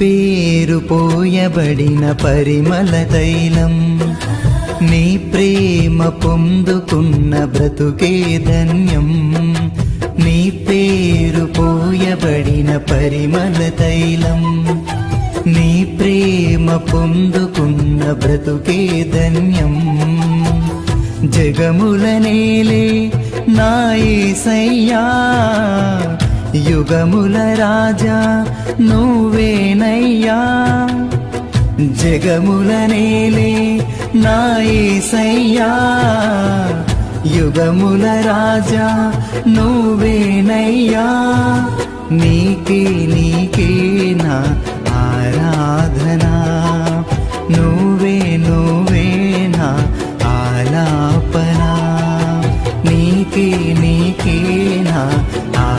పేరు పోయబడిన పరిమళ తైలం. నీ ప్రేమ పొందుకున్న బ్రతుకే ధన్యం. నీ పేరు పోయబడిన పరిమళ తైలం. నీ ప్రేమ పొందుకున్న బ్రతుకే ధన్యం. జగములనేలే నాయసయ్యా యుగముల రాజా నువ్వేనయ్యా. జగములనేలే నాయసయ్యా యుగముల రాజా నువ్వేనయ్యా. నీకే నీకే నా ఆరాధనా. నువ్వే నువ్వే నా ఆలాపనా. నీకే నీకే నా ఆ